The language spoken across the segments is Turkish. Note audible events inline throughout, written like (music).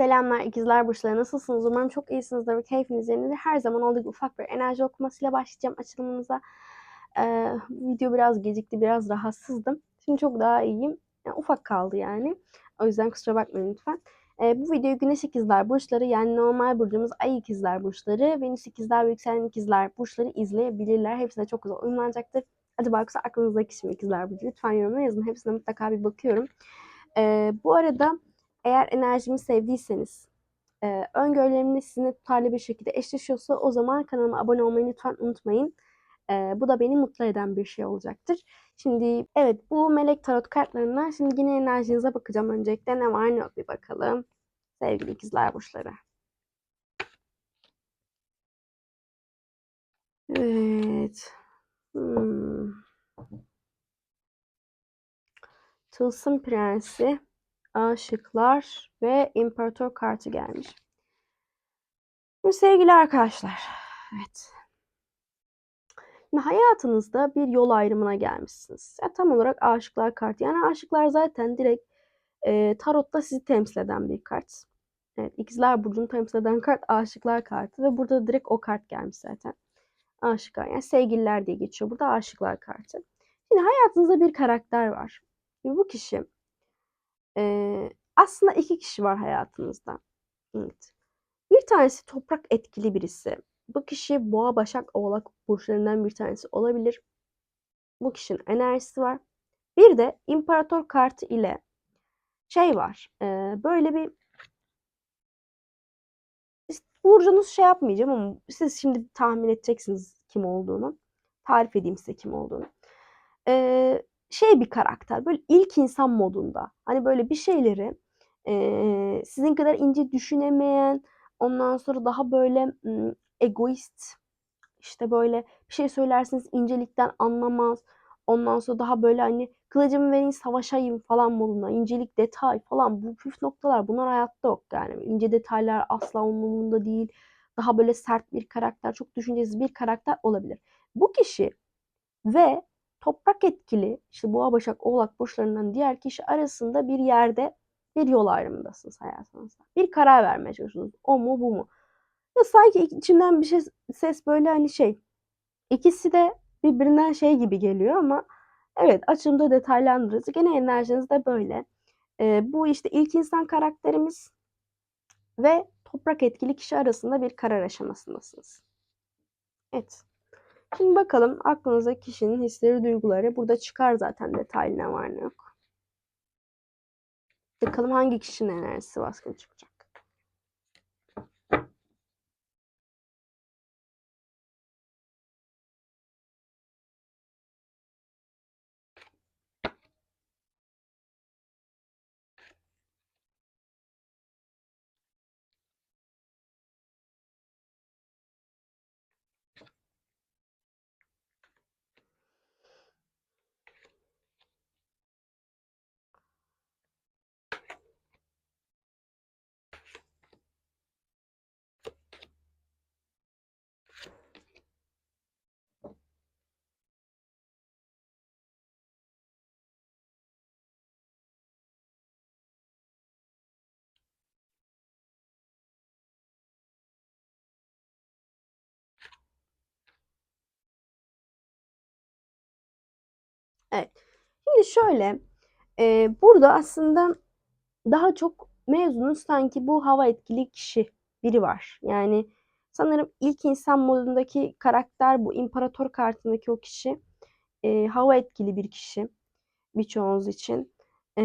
Selamlar ikizler burçları nasılsınız? Umarım çok iyisinizdir ve keyfiniz yerindedir. Her zaman olduğu gibi ufak bir enerji okumasıyla başlayacağım açılımımıza. Ee, video biraz gecikti, biraz rahatsızdım. Şimdi çok daha iyiyim. Yani ufak kaldı yani. O yüzden kusura bakmayın lütfen. Ee, bu videoyu Güneş ikizler burçları yani normal burcumuz Ay ikizler burçları, Venüs ikizler ve yükselen ikizler burçları izleyebilirler. Hepsine çok güzel uyumlanacaktır. Acaba yoksa aklınızdaki kişi mi ikizler burcu? Lütfen yorumlara yazın. Hepsine mutlaka bir bakıyorum. Ee, bu arada eğer enerjimi sevdiyseniz, e, öngörülerimin sizinle tutarlı bir şekilde eşleşiyorsa o zaman kanalıma abone olmayı lütfen unutmayın. E, bu da beni mutlu eden bir şey olacaktır. Şimdi evet bu melek tarot kartlarına şimdi yine enerjinize bakacağım. Öncelikle ne var ne yok bir bakalım. Sevgili ikizler burçları. Evet. Hmm. Tılsım Prensi, Aşıklar ve İmparator kartı gelmiş. Şimdi sevgili arkadaşlar, evet. Şimdi hayatınızda bir yol ayrımına gelmişsiniz. Ya tam olarak Aşıklar kartı. Yani Aşıklar zaten direkt e, tarotta sizi temsil eden bir kart. Evet, İkizler Burcu'nu temsil eden kart Aşıklar kartı ve burada direkt o kart gelmiş zaten. Aşıklar yani sevgililer diye geçiyor. Burada Aşıklar kartı. Şimdi hayatınızda bir karakter var. Ve bu kişi e, aslında iki kişi var hayatınızda. Evet. Bir tanesi toprak etkili birisi. Bu kişi boğa, başak, oğlak burçlarından bir tanesi olabilir. Bu kişinin enerjisi var. Bir de imparator kartı ile şey var. E, böyle bir burcunuz şey yapmayacağım ama siz şimdi tahmin edeceksiniz kim olduğunu. Tarif edeyim size kim olduğunu. Ee, şey bir karakter. Böyle ilk insan modunda. Hani böyle bir şeyleri e, sizin kadar ince düşünemeyen, ondan sonra daha böyle m, egoist, işte böyle bir şey söylersiniz incelikten anlamaz. Ondan sonra daha böyle hani kılıcımı verin savaşayım falan modunda. incelik, detay falan bu püf noktalar bunlar hayatta yok yani. ince detaylar asla onun umurunda değil. Daha böyle sert bir karakter, çok düşüncesiz bir karakter olabilir. Bu kişi ve toprak etkili işte boğa başak oğlak burçlarından diğer kişi arasında bir yerde bir yol ayrımındasınız hayatınızda. Bir karar vermeye çalışıyorsunuz. O mu bu mu? Ya sanki içinden bir şey ses böyle hani şey ikisi de birbirinden şey gibi geliyor ama evet açımda detaylandırırız. Gene enerjiniz de böyle. Ee, bu işte ilk insan karakterimiz ve toprak etkili kişi arasında bir karar aşamasındasınız. Evet. Şimdi bakalım aklınıza kişinin hisleri, duyguları. Burada çıkar zaten detaylı ne var ne yok. Bakalım hangi kişinin enerjisi baskın çıkacak. Evet. Şimdi şöyle e, burada aslında daha çok mezunun sanki bu hava etkili kişi biri var. Yani sanırım ilk insan modundaki karakter bu imparator kartındaki o kişi e, hava etkili bir kişi birçoğunuz için. E,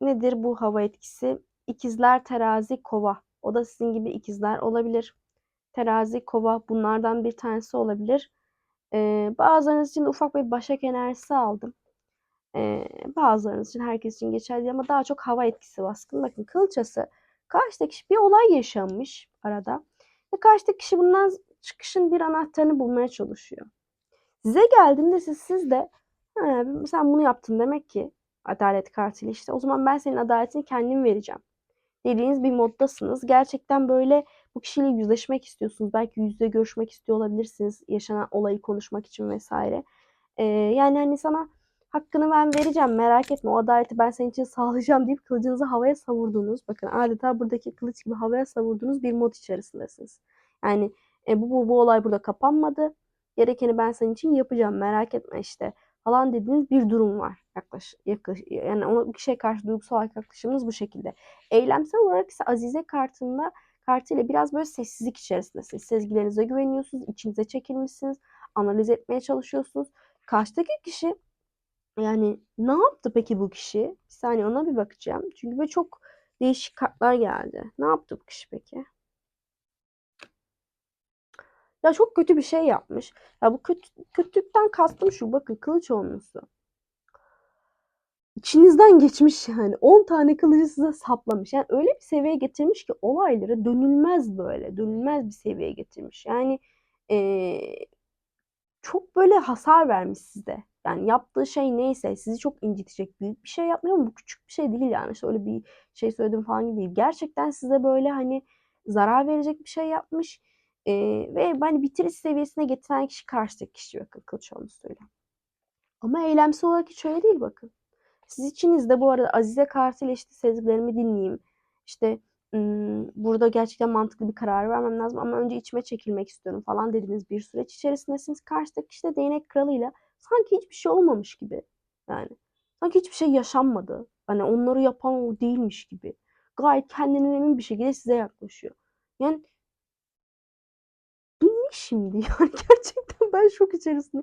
nedir bu hava etkisi? İkizler, terazi, kova. O da sizin gibi ikizler olabilir. Terazi, kova bunlardan bir tanesi olabilir. Ee, bazılarınız için ufak bir başak enerjisi aldım. Ee, bazılarınız için herkes için geçerli ama daha çok hava etkisi baskın. Bakın kılçası karşıdaki kişi bir olay yaşanmış arada. Ve karşıdaki kişi bundan çıkışın bir anahtarını bulmaya çalışıyor. Size geldiğinde siz, siz de sen bunu yaptın demek ki adalet kartıyla işte o zaman ben senin adaletini kendim vereceğim dediğiniz bir moddasınız. Gerçekten böyle bu kişiyle yüzleşmek istiyorsunuz. Belki yüz yüze görüşmek istiyor olabilirsiniz. Yaşanan olayı konuşmak için vesaire. Ee, yani hani sana Hakkını ben vereceğim merak etme o adaleti ben senin için (laughs) sağlayacağım deyip kılıcınızı havaya savurdunuz. Bakın adeta buradaki kılıç gibi havaya savurduğunuz bir mod içerisindesiniz. Yani e, bu, bu, bu olay burada kapanmadı. Gerekeni ben senin için yapacağım merak etme işte falan dediğiniz bir durum var. Yaklaş, yaklaş, yani ona bir şeye karşı duygusal yaklaşımınız bu şekilde. Eylemsel olarak ise Azize kartında kartıyla biraz böyle sessizlik içerisindesiniz. Sezgilerinize güveniyorsunuz, içinize çekilmişsiniz, analiz etmeye çalışıyorsunuz. Karşıdaki kişi yani ne yaptı peki bu kişi? Bir saniye ona bir bakacağım. Çünkü böyle çok değişik kartlar geldi. Ne yaptı bu kişi peki? Ya çok kötü bir şey yapmış. Ya bu kötü, kötülükten kastım şu. Bakın kılıç olmuşsu. İçinizden geçmiş yani. 10 tane kılıcı size saplamış. Yani öyle bir seviyeye getirmiş ki olayları dönülmez böyle. Dönülmez bir seviyeye getirmiş. Yani ee, çok böyle hasar vermiş size. Yani yaptığı şey neyse sizi çok incitecek büyük bir şey yapmıyor ama bu küçük bir şey değil yani. İşte bir şey söyledim falan gibi değil. Gerçekten size böyle hani zarar verecek bir şey yapmış. Ee, ve hani bitiriş seviyesine getiren kişi karşıdaki kişi bakın kılıç olmuşsuyla. Ama eylemsel olarak hiç öyle değil bakın. Siz içinizde bu arada Azize kartıyla işte sezgilerimi dinleyeyim. İşte burada gerçekten mantıklı bir karar vermem lazım ama önce içime çekilmek istiyorum falan dediğiniz bir süreç içerisindesiniz. Karşıdaki işte değnek kralıyla sanki hiçbir şey olmamış gibi. Yani sanki hiçbir şey yaşanmadı. Hani onları yapan o değilmiş gibi. Gayet kendinden emin bir şekilde size yaklaşıyor. Yani bu ne şimdi? (laughs) Yani gerçekten ben şok içerisinde.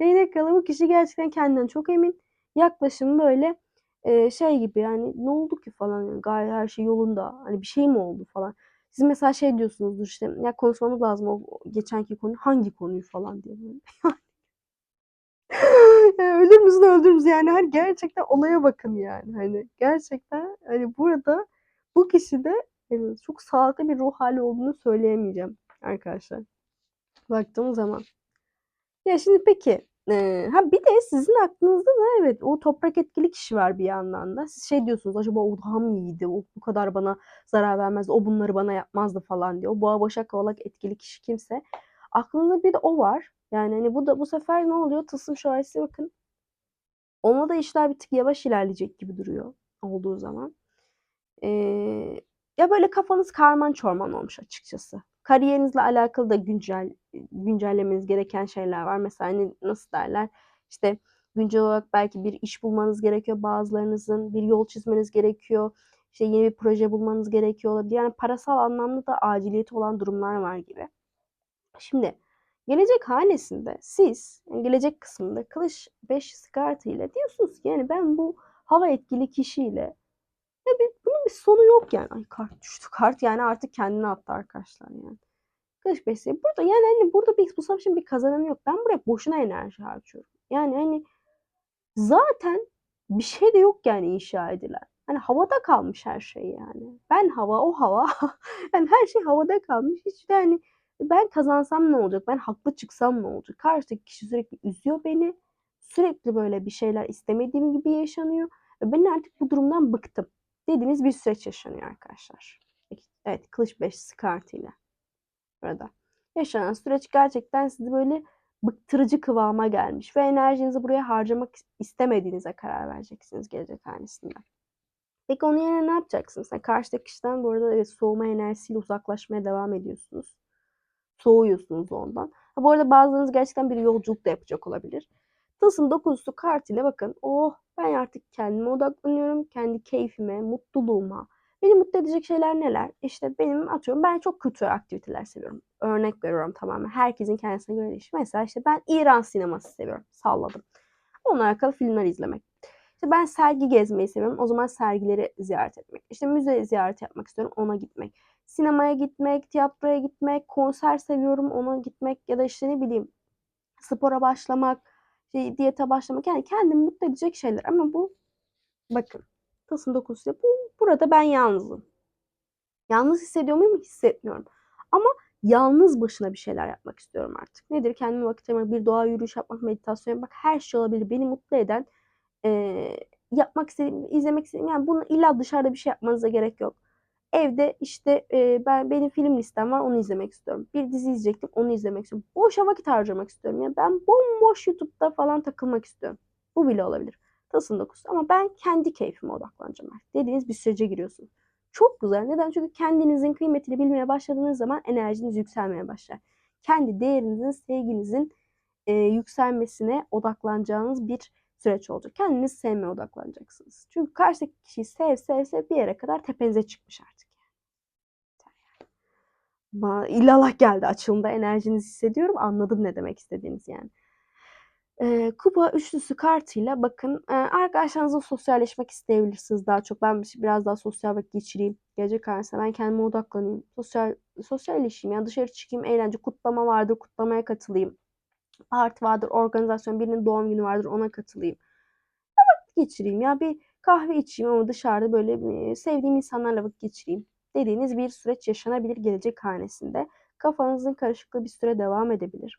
Değnek kralı bu kişi gerçekten kendinden çok emin. Yaklaşım böyle e, şey gibi yani ne oldu ki falan yani gayet her şey yolunda. Hani bir şey mi oldu falan. Siz mesela şey diyorsunuzdur işte ya konuşmamız lazım o geçenki konu hangi konuyu falan diye böyle. (laughs) yani ölür müsün öldürür müsün yani hani gerçekten olaya bakın yani hani gerçekten hani burada bu kişi de yani çok sağlıklı bir ruh hali olduğunu söyleyemeyeceğim arkadaşlar. Baktığım zaman. Ya şimdi peki Eee, ha bir de sizin aklınızda da evet o toprak etkili kişi var bir yandan da. Siz şey diyorsunuz acaba o daha mı iyiydi? O bu kadar bana zarar vermez. O bunları bana yapmazdı falan diyor. O boğa başak oğlak etkili kişi kimse. Aklınızda bir de o var. Yani hani bu da bu sefer ne oluyor? Tılsım şövalyesi bakın. Ona da işler bir tık yavaş ilerleyecek gibi duruyor olduğu zaman. Eee, ya böyle kafanız karman çorman olmuş açıkçası. Kariyerinizle alakalı da güncel güncellemeniz gereken şeyler var. Mesela hani nasıl derler? İşte güncel olarak belki bir iş bulmanız gerekiyor bazılarınızın. Bir yol çizmeniz gerekiyor. İşte yeni bir proje bulmanız gerekiyor olabilir. Yani parasal anlamda da aciliyeti olan durumlar var gibi. Şimdi gelecek hanesinde siz yani gelecek kısmında kılıç 5 kartı ile diyorsunuz ki yani ben bu hava etkili kişiyle ya bir, bir sonu yok yani. Ay kart düştü. Kart yani artık kendini attı arkadaşlar yani. Kış besi. Burada yani hani burada bir bu savaşın bir kazananı yok. Ben buraya boşuna enerji harcıyorum. Yani hani zaten bir şey de yok yani inşa edilen. Hani havada kalmış her şey yani. Ben hava, o hava. (laughs) yani her şey havada kalmış. Hiç de hani ben kazansam ne olacak? Ben haklı çıksam ne olacak? Karşıdaki kişi sürekli üzüyor beni. Sürekli böyle bir şeyler istemediğim gibi yaşanıyor. Ben artık bu durumdan bıktım. Dediğiniz bir süreç yaşanıyor arkadaşlar. Evet, kılıç beşlisi kartıyla burada. Yaşanan süreç gerçekten sizi böyle bıktırıcı kıvama gelmiş ve enerjinizi buraya harcamak istemediğinize karar vereceksiniz gelecek hanesinde. Peki onun yerine ne yapacaksınız? Yani karşıdaki kişiden bu arada evet, soğuma enerjisiyle uzaklaşmaya devam ediyorsunuz. Soğuyorsunuz ondan. Ha, bu arada bazılarınız gerçekten bir yolculuk da yapacak olabilir. Tılsım dokuzusu kart ile bakın oh ben artık kendime odaklanıyorum. Kendi keyfime, mutluluğuma, Beni mutlu edecek şeyler neler? İşte benim atıyorum ben çok kötü aktiviteler seviyorum. Örnek veriyorum tamamen. Herkesin kendisine göre değişir. Mesela işte ben İran sineması seviyorum. Salladım. Onunla alakalı filmler izlemek. İşte ben sergi gezmeyi seviyorum. O zaman sergileri ziyaret etmek. İşte müze ziyaret yapmak istiyorum. Ona gitmek. Sinemaya gitmek, tiyatroya gitmek, konser seviyorum. Ona gitmek ya da işte ne bileyim spora başlamak, şey, diyete başlamak. Yani kendimi mutlu edecek şeyler. Ama bu bakın Tılsım dokuzusu bu burada ben yalnızım. Yalnız hissediyor muyum? Hissetmiyorum. Ama yalnız başına bir şeyler yapmak istiyorum artık. Nedir? Kendime vakit ayırmak, bir doğa yürüyüş yapmak, meditasyon yapmak her şey olabilir. Beni mutlu eden e, yapmak istediğim, izlemek istediğim yani bunu illa dışarıda bir şey yapmanıza gerek yok. Evde işte e, ben benim film listem var onu izlemek istiyorum. Bir dizi izleyecektim onu izlemek istiyorum. Boşa vakit harcamak istiyorum. Yani ben bomboş YouTube'da falan takılmak istiyorum. Bu bile olabilir. Tılsım dokusu ama ben kendi keyfime odaklanacağım artık dediğiniz bir sürece giriyorsunuz. Çok güzel. Neden? Çünkü kendinizin kıymetini bilmeye başladığınız zaman enerjiniz yükselmeye başlar. Kendi değerinizin, sevginizin e, yükselmesine odaklanacağınız bir süreç olacak. Kendinizi sevmeye odaklanacaksınız. Çünkü karşıdaki kişiyi sev sev sev bir yere kadar tepenize çıkmış artık. Bana illallah geldi açılımda enerjinizi hissediyorum. Anladım ne demek istediğiniz yani. Ee, kupa üçlüsü kartıyla bakın e, arkadaşlarınızla sosyalleşmek isteyebilirsiniz daha çok. Ben biraz daha sosyal vakit geçireyim. Gece karşısında ben kendime odaklanayım. Sosyal sosyalleşeyim yani dışarı çıkayım, eğlence, kutlama vardır, kutlamaya katılayım. Parti vardır, organizasyon, birinin doğum günü vardır, ona katılayım. Ya vakit geçireyim ya bir kahve içeyim ama dışarıda böyle e, sevdiğim insanlarla vakit geçireyim dediğiniz bir süreç yaşanabilir gelecek hanesinde. Kafanızın karışıklığı bir süre devam edebilir.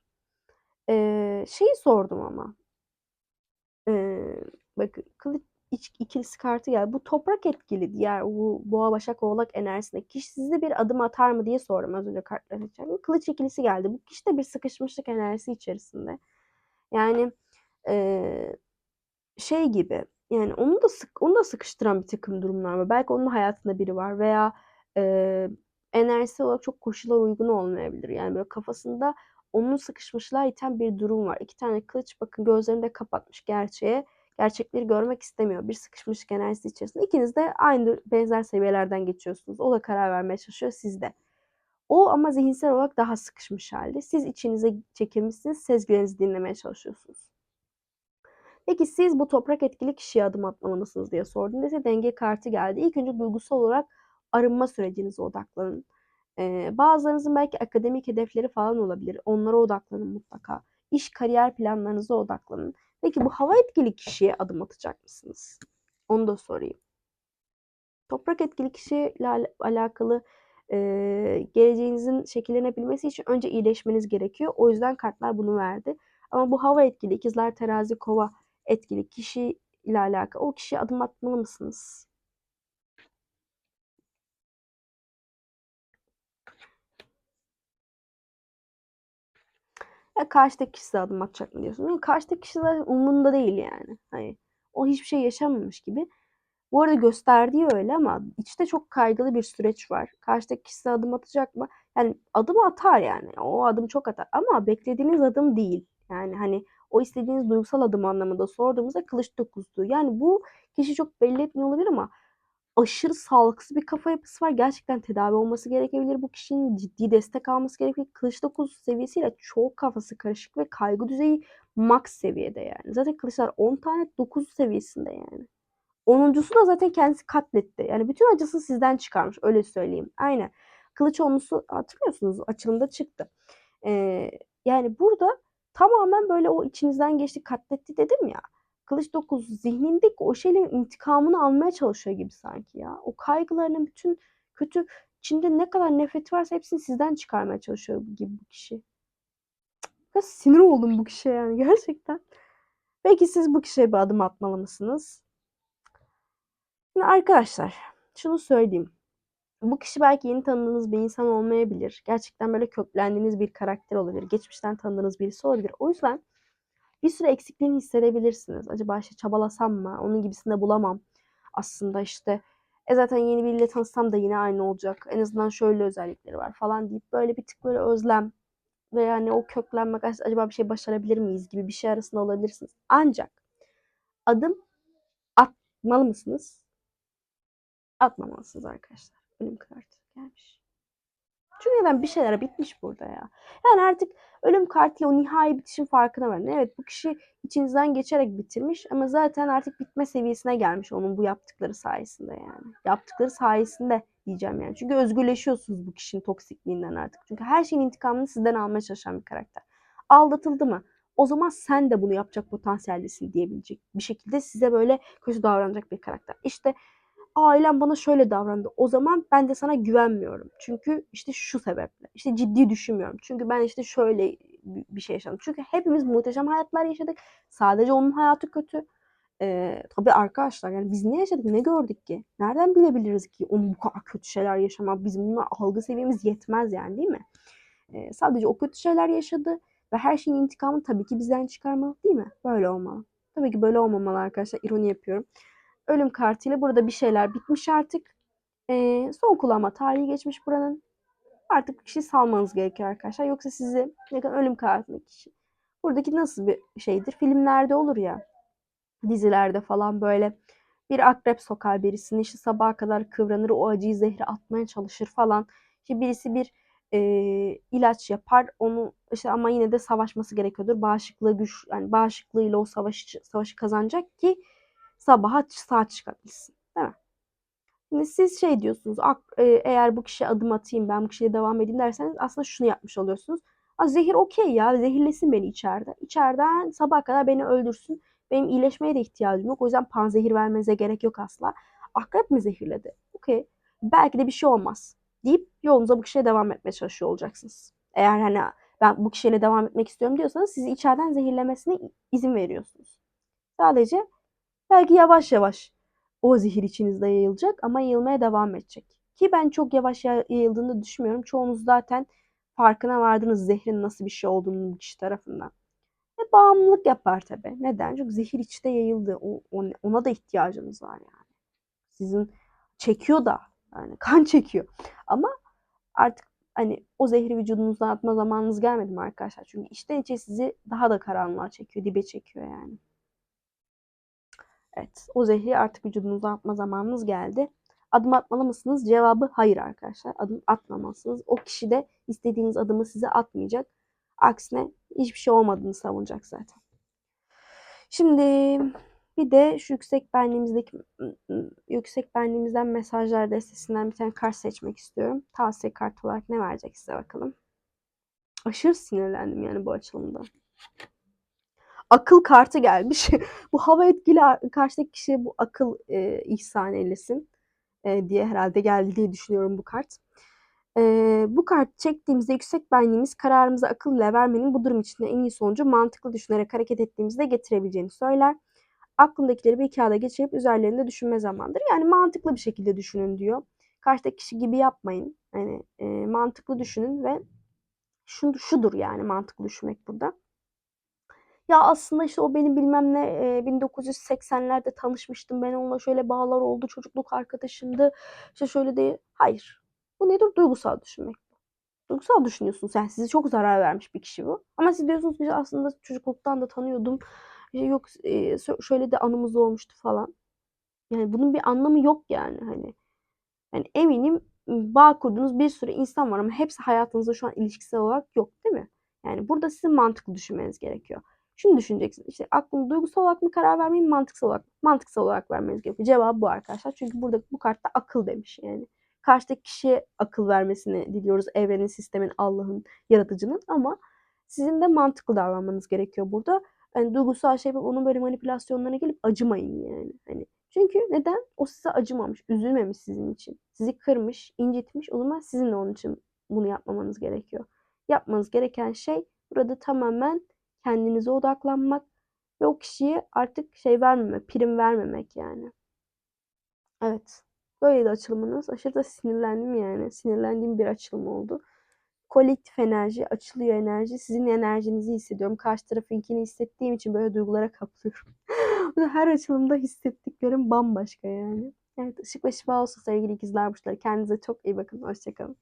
Ee, şeyi sordum ama. Ee, bakın kılıç ikilisi kartı geldi. Bu toprak etkili diğer bu boğa başak oğlak enerjisinde kişi size bir adım atar mı diye sordum az önce kartlar seçerken. Kılıç ikilisi geldi. Bu kişi de bir sıkışmışlık enerjisi içerisinde. Yani e, şey gibi yani onu da sık onu da sıkıştıran bir takım durumlar var. Belki onun hayatında biri var veya e, enerjisi olarak çok koşullar uygun olmayabilir. Yani böyle kafasında onun sıkışmışlığa iten bir durum var. İki tane kılıç bakın gözlerini de kapatmış gerçeğe. Gerçekleri görmek istemiyor. Bir sıkışmışlık enerjisi içerisinde. İkiniz de aynı benzer seviyelerden geçiyorsunuz. O da karar vermeye çalışıyor siz de. O ama zihinsel olarak daha sıkışmış halde. Siz içinize çekilmişsiniz. Sezgilerinizi dinlemeye çalışıyorsunuz. Peki siz bu toprak etkili kişiye adım atmalı mısınız diye sordum. Dese denge kartı geldi. İlk önce duygusal olarak arınma sürecinize odaklanın. Ee, bazılarınızın belki akademik hedefleri falan olabilir. Onlara odaklanın mutlaka. İş, kariyer planlarınıza odaklanın. Peki bu hava etkili kişiye adım atacak mısınız? Onu da sorayım. Toprak etkili kişiyle alakalı e, geleceğinizin şekillenebilmesi için önce iyileşmeniz gerekiyor. O yüzden kartlar bunu verdi. Ama bu hava etkili, ikizler, terazi, kova etkili kişi ile alakalı. O kişiye adım atmalı mısınız? Ya karşıdaki kişi adım atacak mı diyorsun. Yani karşıdaki kişi zaten umurunda değil yani. Hani o hiçbir şey yaşamamış gibi. Bu arada gösterdiği öyle ama içte çok kaygılı bir süreç var. Karşıdaki kişi adım atacak mı? Yani adım atar yani. O adım çok atar ama beklediğiniz adım değil. Yani hani o istediğiniz duygusal adım anlamında sorduğumuzda kılıç dokuzdu. Yani bu kişi çok belli etmiyor olabilir ama aşırı sağlıksız bir kafa yapısı var. Gerçekten tedavi olması gerekebilir. Bu kişinin ciddi destek alması gerekiyor. Kılıç 9 seviyesiyle çok kafası karışık ve kaygı düzeyi max seviyede yani. Zaten kılıçlar 10 tane 9 seviyesinde yani. Onuncusu da zaten kendisi katletti. Yani bütün acısını sizden çıkarmış öyle söyleyeyim. Aynen. Kılıç onlusu hatırlıyorsunuz açılımda çıktı. Ee, yani burada tamamen böyle o içinizden geçti katletti dedim ya. Kılıç 9 zihnindeki o şeylerin intikamını almaya çalışıyor gibi sanki ya. O kaygılarının bütün kötü içinde ne kadar nefret varsa hepsini sizden çıkarmaya çalışıyor gibi bu kişi. Biraz sinir oldum bu kişiye yani (laughs) gerçekten. Peki siz bu kişiye bir adım atmalı mısınız? Şimdi arkadaşlar şunu söyleyeyim. Bu kişi belki yeni tanıdığınız bir insan olmayabilir. Gerçekten böyle köklendiğiniz bir karakter olabilir. Geçmişten tanıdığınız birisi olabilir. O yüzden bir süre eksikliğini hissedebilirsiniz. Acaba işte çabalasam mı? Onun gibisini bulamam. Aslında işte e zaten yeni biriyle tanışsam da yine aynı olacak. En azından şöyle özellikleri var falan deyip böyle bir tık böyle özlem ve yani o köklenmek acaba bir şey başarabilir miyiz gibi bir şey arasında olabilirsiniz. Ancak adım atmalı mısınız? Atmamalısınız arkadaşlar. Ölüm kartı gelmiş. Çünkü neden bir şeyler bitmiş burada ya. Yani artık ölüm kartıyla o nihai bitişin farkına varın. Evet bu kişi içinizden geçerek bitirmiş ama zaten artık bitme seviyesine gelmiş onun bu yaptıkları sayesinde yani. Yaptıkları sayesinde diyeceğim yani. Çünkü özgürleşiyorsunuz bu kişinin toksikliğinden artık. Çünkü her şeyin intikamını sizden almaya çalışan bir karakter. Aldatıldı mı? O zaman sen de bunu yapacak potansiyeldesin diyebilecek bir şekilde size böyle kötü davranacak bir karakter. İşte ailem bana şöyle davrandı. O zaman ben de sana güvenmiyorum. Çünkü işte şu sebeple. İşte ciddi düşünmüyorum. Çünkü ben işte şöyle bir şey yaşadım. Çünkü hepimiz muhteşem hayatlar yaşadık. Sadece onun hayatı kötü. Ee, tabii arkadaşlar yani biz ne yaşadık ne gördük ki? Nereden bilebiliriz ki onun bu kadar kötü şeyler yaşamak bizim bunlar algı seviyemiz yetmez yani değil mi? Ee, sadece o kötü şeyler yaşadı ve her şeyin intikamını tabii ki bizden çıkarmalı değil mi? Böyle olmalı. Tabii ki böyle olmamalı arkadaşlar. İroni yapıyorum. Ölüm kartıyla burada bir şeyler bitmiş artık. Ee, son kullanma tarihi geçmiş buranın. Artık bu kişiyi salmanız gerekiyor arkadaşlar. Yoksa sizi yakın ölüm kartındaki kişi. Buradaki nasıl bir şeydir? Filmlerde olur ya. Dizilerde falan böyle bir akrep sokar birisini işte sabaha kadar kıvranır o acıyı zehri atmaya çalışır falan. İşte birisi bir e, ilaç yapar onu işte ama yine de savaşması gerekiyordur. Bağışıklığı güç yani bağışıklığıyla o savaşı savaşı kazanacak ki sabaha sağ çıkabilsin. Değil mi? Şimdi siz şey diyorsunuz eğer bu kişiye adım atayım ben bu kişiye devam edeyim derseniz aslında şunu yapmış oluyorsunuz. A, zehir okey ya zehirlesin beni içeride. İçeriden sabaha kadar beni öldürsün. Benim iyileşmeye de ihtiyacım yok. O yüzden panzehir vermenize gerek yok asla. Akrep mi zehirledi? Okey. Belki de bir şey olmaz. Deyip yolunuza bu kişiye devam etmeye çalışıyor olacaksınız. Eğer hani ben bu kişiyle devam etmek istiyorum diyorsanız sizi içeriden zehirlemesine izin veriyorsunuz. Sadece belki yavaş yavaş o zehir içinizde yayılacak ama yayılmaya devam edecek. Ki ben çok yavaş yayıldığını düşünmüyorum. Çoğunuz zaten farkına vardınız zehrin nasıl bir şey olduğunu bu kişi tarafından. Ve bağımlılık yapar tabi. Neden? Çünkü zehir içte yayıldı. O, ona da ihtiyacınız var yani. Sizin çekiyor da yani (laughs) kan çekiyor. Ama artık hani o zehri vücudunuzdan atma zamanınız gelmedi mi arkadaşlar? Çünkü içten içe sizi daha da karanlığa çekiyor, dibe çekiyor yani. Evet, o zehri artık vücudunuza atma zamanınız geldi. Adım atmalı mısınız? Cevabı hayır arkadaşlar. Adım atmamalısınız. O kişi de istediğiniz adımı size atmayacak. Aksine hiçbir şey olmadığını savunacak zaten. Şimdi bir de şu yüksek benliğimizdeki yüksek benliğimizden mesajlar destesinden bir tane kart seçmek istiyorum. Tavsiye kartı olarak ne verecek size bakalım. Aşırı sinirlendim yani bu açılımda. Akıl kartı gelmiş. (laughs) bu hava etkili karşıdaki kişiye bu akıl e, ihsan eylesin e, diye herhalde geldi diye düşünüyorum bu kart. E, bu kart çektiğimizde yüksek benliğimiz kararımızı akılla vermenin bu durum içinde en iyi sonucu mantıklı düşünerek hareket ettiğimizde getirebileceğini söyler. Aklındakileri bir kağıda geçirip üzerlerinde düşünme zamandır. Yani mantıklı bir şekilde düşünün diyor. Karşıdaki kişi gibi yapmayın. Yani e, mantıklı düşünün ve şu, şudur yani mantıklı düşünmek burada. Ya aslında işte o benim bilmem ne e, 1980'lerde tanışmıştım. Ben onunla şöyle bağlar oldu. Çocukluk arkadaşımdı. İşte şöyle de hayır. Bu nedir? Duygusal düşünmek. Duygusal düşünüyorsunuz. Yani sizi çok zarar vermiş bir kişi bu. Ama siz diyorsunuz ki aslında çocukluktan da tanıyordum. Yok şöyle de anımız olmuştu falan. Yani bunun bir anlamı yok yani hani. Yani eminim bağ kurduğunuz bir sürü insan var ama hepsi hayatınızda şu an ilişkisel olarak yok değil mi? Yani burada sizin mantıklı düşünmeniz gerekiyor. Şunu düşüneceksin. İşte aklını duygusal olarak mı karar vermeyin, mantıksal olarak Mantıksal olarak vermeniz gerekiyor. Cevap bu arkadaşlar. Çünkü burada bu kartta akıl demiş yani. Karşıdaki kişiye akıl vermesini diliyoruz. Evrenin, sistemin, Allah'ın, yaratıcının ama sizin de mantıklı davranmanız gerekiyor burada. Yani duygusal şey yapıp onun böyle manipülasyonlarına gelip acımayın yani. Hani çünkü neden? O size acımamış, üzülmemiş sizin için. Sizi kırmış, incitmiş. O zaman sizin de onun için bunu yapmamanız gerekiyor. Yapmanız gereken şey burada tamamen kendinize odaklanmak ve o kişiye artık şey vermemek, prim vermemek yani. Evet. Böyleydi açılımınız. Aşırı da sinirlendim yani. Sinirlendiğim bir açılım oldu. Kolektif enerji, açılıyor enerji. Sizin enerjinizi hissediyorum. Karşı tarafınkini hissettiğim için böyle duygulara kaplıyorum. (laughs) Her açılımda hissettiklerim bambaşka yani. Evet ışık ve şifa olsun sevgili ikizler burçları. Kendinize çok iyi bakın. Hoşçakalın.